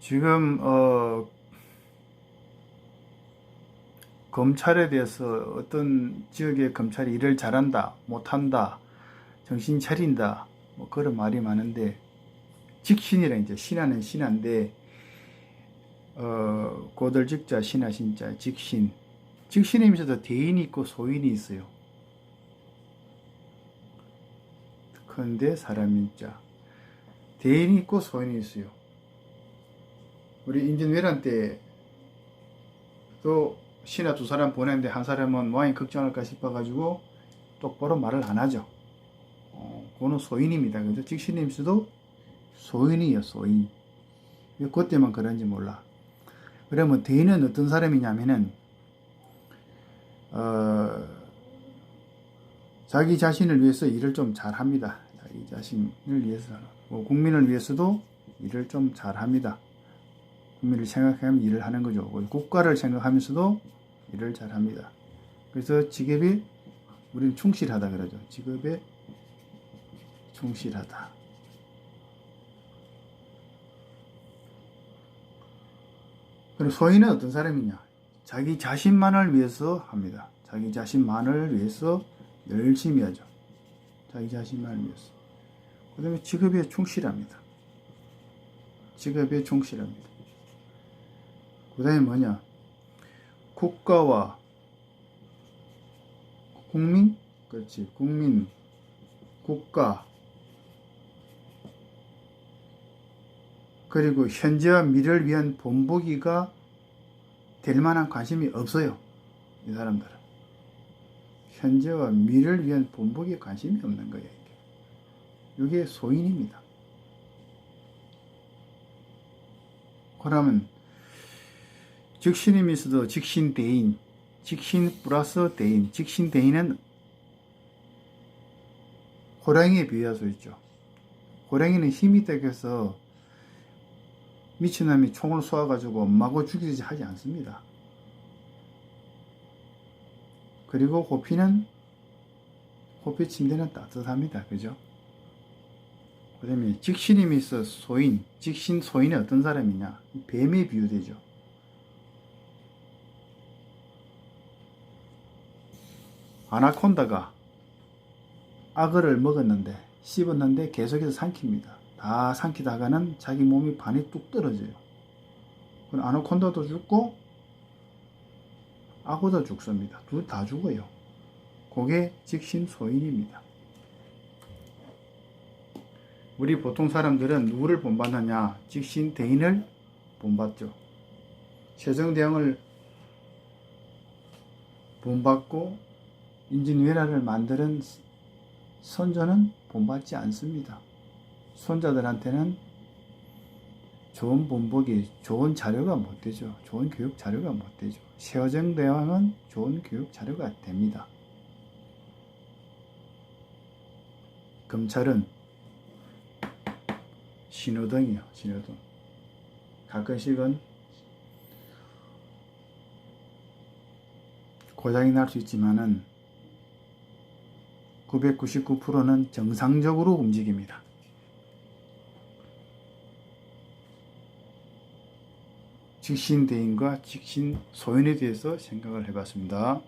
지금 어 검찰에 대해서 어떤 지역의 검찰이 일을 잘한다, 못한다, 정신 차린다, 뭐 그런 말이 많은데 직신이라 이제 신하는 신한데 어 고들직자 신하 신자 직신 있어서 대인이 있고 소인이 있어요. 그런데 사람인자 대인이 있고 소인이 있어요. 우리 임진왜란 때또 신하 두 사람 보냈는데 한 사람은 와인 걱정할까 싶어가지고 똑바로 말을 안 하죠. 어, 그거는 소인입니다. 그죠? 직신임수도 소인이에요, 소인. 왜 그때만 그런지 몰라. 그러면 대인은 어떤 사람이냐면은, 어, 자기 자신을 위해서 일을 좀 잘 합니다. 자기 자신을 위해서. 뭐 국민을 위해서도 일을 좀 잘 합니다. 국민을 생각하면 일을 하는 거죠. 뭐 국가를 생각하면서도 일을 잘 합니다. 그래서 직업이 우리는 충실하다 그러죠. 직업에 충실하다. 그리고 소인은 어떤 사람이냐? 자기 자신만을 위해서 합니다. 자기 자신만을 위해서 열심히 하죠. 자기 자신만을 위해서. 그 다음에 직업에 충실합니다. 직업에 충실합니다. 그 다음에 뭐냐? 국가와 국민? 그렇지. 국민, 국가, 그리고 현재와 미래를 위한 본보기가 될 만한 관심이 없어요. 이 사람들은. 현재와 미래를 위한 본보기에 관심이 없는 거예요. 이게. 이게 소인입니다. 그러면 즉신임이 있어도 직신대인, 직신 플러스 대인, 직신대인은 호랑이에 비유할 수 있죠. 호랑이는 힘이 되겠어 미친놈이 총을 쏘아가지고 마구 죽이지 하지 않습니다. 그리고 호피는 호피 침대는 따뜻합니다. 그죠? 그 다음에 직신임이 있어 소인, 직신 소인이 어떤 사람이냐? 뱀에 비유되죠. 아나콘다가 악어를 먹었는데 씹었는데 계속해서 삼킵니다. 다 삼키다가는 자기 몸이 반이 뚝 떨어져요. 그럼 아나콘다도 죽고 악어도 죽습니다. 둘 다 죽어요. 그게 직신 소인입니다. 우리 보통 사람들은 누구를 본받느냐? 직신 대인을 본받죠. 세종대왕을 본받고 인진왜란을 만드는 선조는 본받지 않습니다. 손자들한테는 좋은 본보기, 좋은 자료가 못 되죠. 좋은 교육 자료가 못 되죠. 세어정 대왕은 좋은 교육 자료가 됩니다. 검찰은 신호등이요, 신호등. 가끔씩은 고장이 날 수 있지만은 999%는 정상적으로 움직입니다. 직신 대인과 직신 소인에 대해서 생각을 해봤습니다.